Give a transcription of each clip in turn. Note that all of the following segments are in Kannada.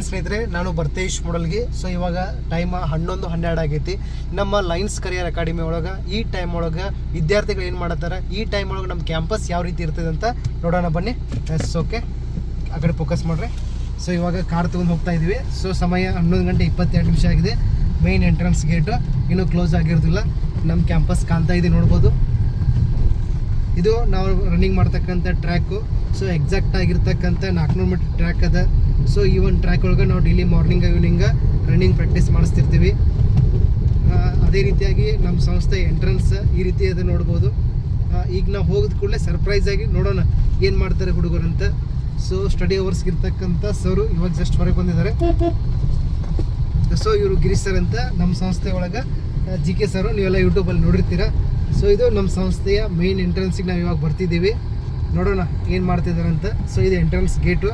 ಸ್ನೇಹಿತರೆ, ನಾನು ಬರ್ತೇಶ್ ಮೊಡಲ್ಗೆ. ಸೊ ಇವಾಗ ಟೈಮ್ ಹನ್ನೊಂದು, ಹನ್ನೆರಡು ಆಗೈತಿ. ನಮ್ಮ ಲೈನ್ಸ್ ಕರಿಯರ್ ಅಕಾಡೆಮಿ ಒಳಗೆ, ಈ ಟೈಮ್ ಒಳಗೆ ವಿದ್ಯಾರ್ಥಿಗಳು ಏನು ಮಾಡತ್ತಾರ? ಈ ಟೈಮ್ ಒಳಗೆ ನಮ್ಮ ಕ್ಯಾಂಪಸ್ ಯಾವ ರೀತಿ ಇರ್ತದೆ ಅಂತ ನೋಡೋಣ ಬನ್ನಿ. ಎಸ್ ಓಕೆ ಆ ಕಡೆ ಫೋಕಸ್ ಮಾಡ್ರಿ. ಸೊ ಇವಾಗ ಕಾರ್ ತೊಗೊಂಡು ಹೋಗ್ತಾ ಇದ್ದೀವಿ ಸೊ ಸಮಯ ಹನ್ನೊಂದು ಗಂಟೆ ಇಪ್ಪತ್ತೆರಡು ನಿಮಿಷ ಆಗಿದೆ. ಮೈನ್ ಎಂಟ್ರೆನ್ಸ್ ಗೇಟು ಇನ್ನೂ ಕ್ಲೋಸ್ ಆಗಿರೋದಿಲ್ಲ. ನಮ್ಮ ಕ್ಯಾಂಪಸ್ ಕಾಣ್ತಾ ಇದೆ ನೋಡ್ಬೋದು. ಇದು ನಾವು ರನ್ನಿಂಗ್ ಮಾಡ್ತಕ್ಕಂಥ ಟ್ರ್ಯಾಕು ಸೊ ಎಕ್ಸಾಕ್ಟ್ ಆಗಿರ್ತಕ್ಕಂಥ ನಾಲ್ಕುನೂರು ಮೀಟರ್ ಟ್ರ್ಯಾಕ್ ಅದ. ಸೊ ಈ ಒಂದು ಟ್ರ್ಯಾಕ್ ಒಳಗೆ ನಾವು daily morning evening running practice ಮಾಡಿಸ್ತಿರ್ತೀವಿ. ಅದೇ ರೀತಿಯಾಗಿ ನಮ್ಮ ಸಂಸ್ಥೆ ಎಂಟ್ರೆನ್ಸ್ ಈ ರೀತಿ ಅದು ನೋಡ್ಬೋದು. ಈಗ ನಾವು ಹೋಗಿದ ಕೂಡಲೇ ಸರ್ಪ್ರೈಸ್ ಆಗಿ ನೋಡೋಣ ಏನು ಮಾಡ್ತಾರೆ ಹುಡುಗರು ಅಂತ. ಸೊ ಸ್ಟಡಿ ಅವರ್ಸ್ಗೆ ಇರ್ತಕ್ಕಂಥ ಸರು ಇವಾಗ ಜಸ್ಟ್ ಹೊರಗೆ ಬಂದಿದ್ದಾರೆ. ಸೊ ಇವರು ಗಿರೀಶ್ ಸರ್ ಅಂತ ನಮ್ಮ ಸಂಸ್ಥೆ ಒಳಗೆ ಜಿ ಕೆ ಸರು ನೀವೆಲ್ಲ ಯೂಟ್ಯೂಬಲ್ಲಿ ನೋಡಿರ್ತೀರ? ಸೊ ಇದು ನಮ್ಮ ಸಂಸ್ಥೆಯ ಮೇನ್ ಎಂಟ್ರೆನ್ಸಿಗೆ ನಾವು ಇವಾಗ ಬರ್ತಿದ್ದೀವಿ. ನೋಡೋಣ ಏನು ಮಾಡ್ತಿದ್ದಾರೆ ಅಂತ ಸೊ ಇದು ಎಂಟ್ರೆನ್ಸ್ ಗೇಟು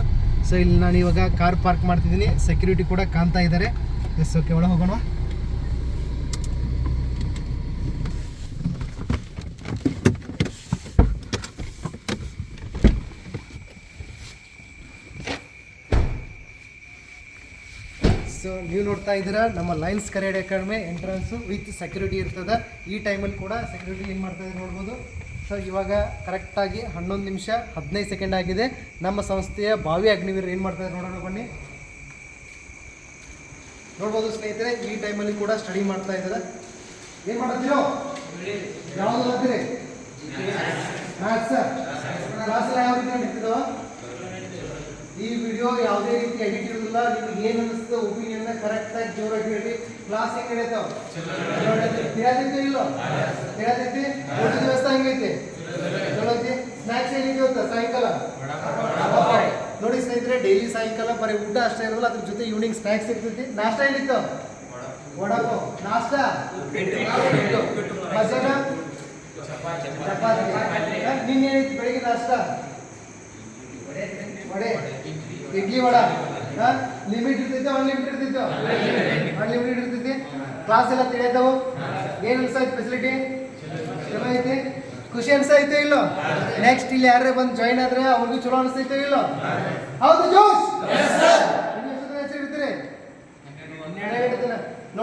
ಸೊ ಇಲ್ಲಿ ನಾನು ಇವಾಗ ಕಾರ್ ಪಾರ್ಕ್ ಮಾಡ್ತಿದ್ದೀನಿ. ಸೆಕ್ಯೂರಿಟಿ ಕೂಡ ಕಾಣ್ತಾ ಇದ್ದಾರೆ ಎಸ್ ಓಕೆ ಒಳಗೆ ಹೋಗೋಣ. ಸೊ ನೀವು ನೋಡ್ತಾ ಇದ್ದೀರಾ, ನಮ್ಮ ಲೈನ್ಸ್ ಕರೆಡ್ ಅಕಾಡೆಮಿ ಎಂಟ್ರೆನ್ಸು ವಿತ್ ಸೆಕ್ಯೂರಿಟಿ ಇರ್ತದೆ. ಈ ಟೈಮಲ್ಲಿ ಕೂಡ ಸೆಕ್ಯೂರಿಟಿ ಏನು ಮಾಡ್ತಾ ಇದೆ ನೋಡ್ಬೋದು. ಸೊ ಇವಾಗ ಕರೆಕ್ಟಾಗಿ ಹನ್ನೊಂದು ನಿಮಿಷ ಹದಿನೈದು ಸೆಕೆಂಡ್ ಆಗಿದೆ. ನಮ್ಮ ಸಂಸ್ಥೆಯ ಭಾವಿ ಅಗ್ನಿವೀರ್ ಏನು ಮಾಡ್ತಾ ಇದ್ದಾರೆ ನೋಡೋಣ ಬನ್ನಿ. ನೋಡ್ಬೋದು ಸ್ನೇಹಿತರೆ, ಈ ಟೈಮಲ್ಲಿ ಕೂಡ ಸ್ಟಡಿ ಮಾಡ್ತಾ ಇದ್ದಾರೆ. ಏನು ಮಾಡ್ತೀರೋ ಯಾವುದು ಓದ್ತೀರಿ ಮ್ಯಾಥ್ಸ್ ಕ್ಲಾಸ್ ಯಾವ ರೀತಿ ನಡೀತಿದಾವ ಈ ವಿಡಿಯೋ ಯಾವುದೇ ರೀತಿ ಎಡಿಟ್ ಇರೋದಿಲ್ಲ ನಿಮ್ಗೆ ಏನು ಅನಿಸ್ತದೆ ಒಪಿನಿಯನ್ ಕರೆಕ್ಟಾಗಿ ಜೋರಾಗಿ ಹೇಳಿ ಕ್ಲಾಸ್ ಹೆಂಗೆ ನಡೀತಾವ? ತಿಳಿಯತೈತಿ ಇಲ್ಲ. ತಿಳಿಯತೈತಿ ಊಟದ ವ್ಯವಸ್ಥೆ ಹೆಂಗೈತಿ. ಚಲೋ ಸ್ನಾಕ್ಸ್ ಸ್ನ್ಯಾಕ್ಸ್ ಏನಿದೆ ಗೊತ್ತಾ ಸಾಯಂಕಾಲ. ನೋಡಿ ಸ್ನೇಹಿತರೆ ಡೈಲಿ ಸಾಯಂಕಾಲ ಬರೀ ಊಟ ಅಷ್ಟೇ ಇರೋಲ್ಲ, ಅದ್ರ ಜೊತೆ ಈವ್ನಿಂಗ್ ಸ್ನಾಕ್ಸ್ ಇರ್ತೈತಿ ನಾಷ್ಟ ಏನಿತ್ತು? ವಡಾಪಾವ್ ನಾಷ್ಟ? ಚಪಾತಿ. ಬೆಳಿಗ್ಗೆ ನಾಷ್ಟ? ವಡೆ. ಇಡ್ಲಿ ವಡ. ಲಿಮಿಟ್ ಇರ್ತೈತೆ ಅನ್ಲಿಮಿಟ್ ಇರ್ತೈತೆ? ಅನ್ಲಿಮಿಟೆಡ್ ಇರ್ತೈತಿ. ಕ್ಲಾಸ್ ಎಲ್ಲ ತಿಳಿಯತಾವು ಏನು ಅನ್ಸೈತೆ ಫೆಸಿಲಿಟಿ ಚಲೋ ಐತಿ. ಖುಷಿ ಅನ್ಸೈತೆ ಇಲ್ಲೋ? ನೆಕ್ಸ್ಟ್ ಇಲ್ಲಿ ಯಾರೇ ಬಂದು ಜಾಯಿನ್ ಆದ್ರೆ ಅವ್ರಿಗೂ ಚಲೋ ಅನ್ಸೈತೆ ಇಲ್ಲೋ? ಹೌದು, ಜೋಶ್?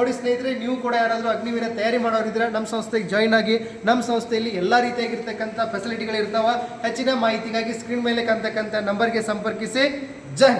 ನೋಡಿ ಸ್ನೇಹಿತರೆ, ನೀವು ಕೂಡ ಯಾರಾದರೂ ಅಗ್ನಿವೀರ ತಯಾರಿ ಮಾಡೋರಿದ್ರೆ ನಮ್ಮ ಸಂಸ್ಥೆಗೆ ಜಾಯಿನ್ ಆಗಿ, ನಮ್ಮ ಸಂಸ್ಥೆಯಲ್ಲಿ ಎಲ್ಲ ರೀತಿಯಾಗಿರ್ತಕ್ಕಂಥ ಫೆಸಿಲಿಟಿಗಳು ಇರ್ತಾವ ಹೆಚ್ಚಿನ ಮಾಹಿತಿಗಾಗಿ ಸ್ಕ್ರೀನ್ ಮೇಲೆ ಕಾಣ್ತಕ್ಕಂಥ ನಂಬರ್ಗೆ ಸಂಪರ್ಕಿಸಿ ಜೈ.